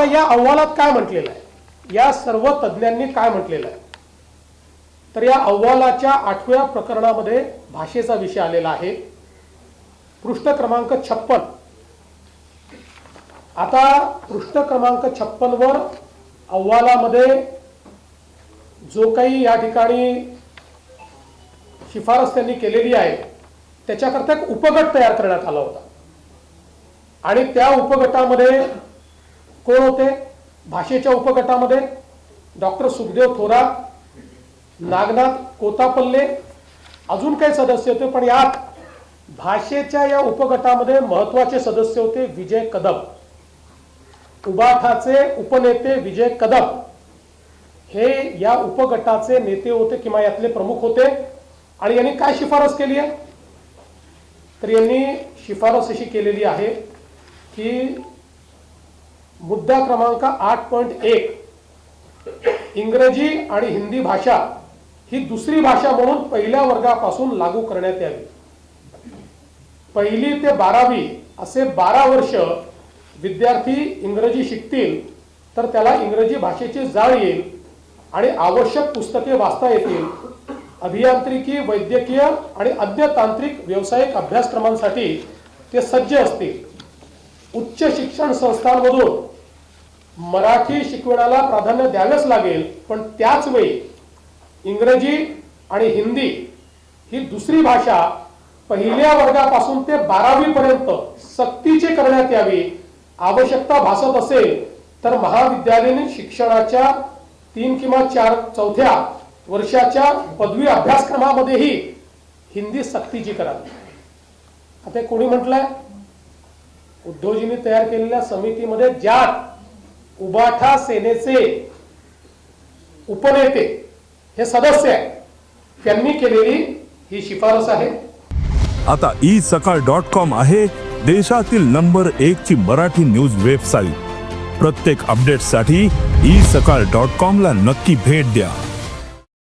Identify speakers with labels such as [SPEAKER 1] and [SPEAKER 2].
[SPEAKER 1] आता या अहवालात काय म्हटलेलं आहे? या सर्व तज्ज्ञांनी काय म्हटलेलं आहे? तर या अहवालाच्या आठव्या प्रकरणामध्ये भाषेचा विषय आलेला आहे. पृष्ठ क्रमांक छप्पन. आता पृष्ठ क्रमांक छप्पन वर अहवालामध्ये जो काही या ठिकाणी शिफारस त्यांनी केलेली आहे त्याच्याकरता एक उपगट तयार करण्यात आला होता. आणि त्या उपगटामध्ये कोण होते? भाषेच्या उपगटामध्ये डॉक्टर सुखदेव थोरात नागनाथ कोतापल्ले अजून काही सदस्य होते पण यात भाषेच्या या उपगटामध्ये महत्त्वाचे सदस्य होते विजय कदम. उबाठाचे उपनेते विजय कदम. हे या उपगटाचे नेते होते किंवा यातले प्रमुख होते. आणि यांनी काय शिफारस केली आहे? तर यांनी शिफारस अशी केलेली आहे की मुद्दा क्रमांक आठ पॉईंट एक. इंग्रजी आणि हिंदी भाषा ही दुसरी भाषा म्हणून पहिल्या वर्गापासून लागू करण्यात यावी. पहिली ते बारावी असे बारा वर्ष विद्यार्थी इंग्रजी शिकतील तर त्याला इंग्रजी भाषेची जाळ येईल आणि आवश्यक पुस्तके वाचता येतील. अभियांत्रिकी वैद्यकीय आणि अन्य तांत्रिक व्यावसायिक अभ्यासक्रमांसाठी ते सज्ज असतील. उच्च शिक्षण संस्थांमधून मराठी शिकवण्याला प्राधान्य द्यावेच लागेल पण त्याच वेळी इंग्रजी आणि हिंदी ही दुसरी भाषा पहिल्या वर्गापासून ते बारावी पर्यंत सक्तीची करण्यात यावी आवश्यकता भासत असेल तर महाविद्यालयीन शिक्षणाच्या तीन किंवा चार चौथ्या वर्षाच्या पदवी अभ्यासक्रमामध्येही हिंदी सक्तीची करावी. आता कोणी म्हटलंय? उद्धवजींनी तयार केलेल्या समितीमध्ये ज्यात उबाठा सेनेचे उपनेते. हे सदस्य आहेत. त्यांनी केलेली ही शिफारस आहे.
[SPEAKER 2] आता ई सकाळ डॉट कॉम आहे देशातील नंबर एक ची मराठी न्यूज वेबसाईट. प्रत्येक अपडेटसाठी ई सकाळ डॉट कॉम ला नक्की भेट द्या.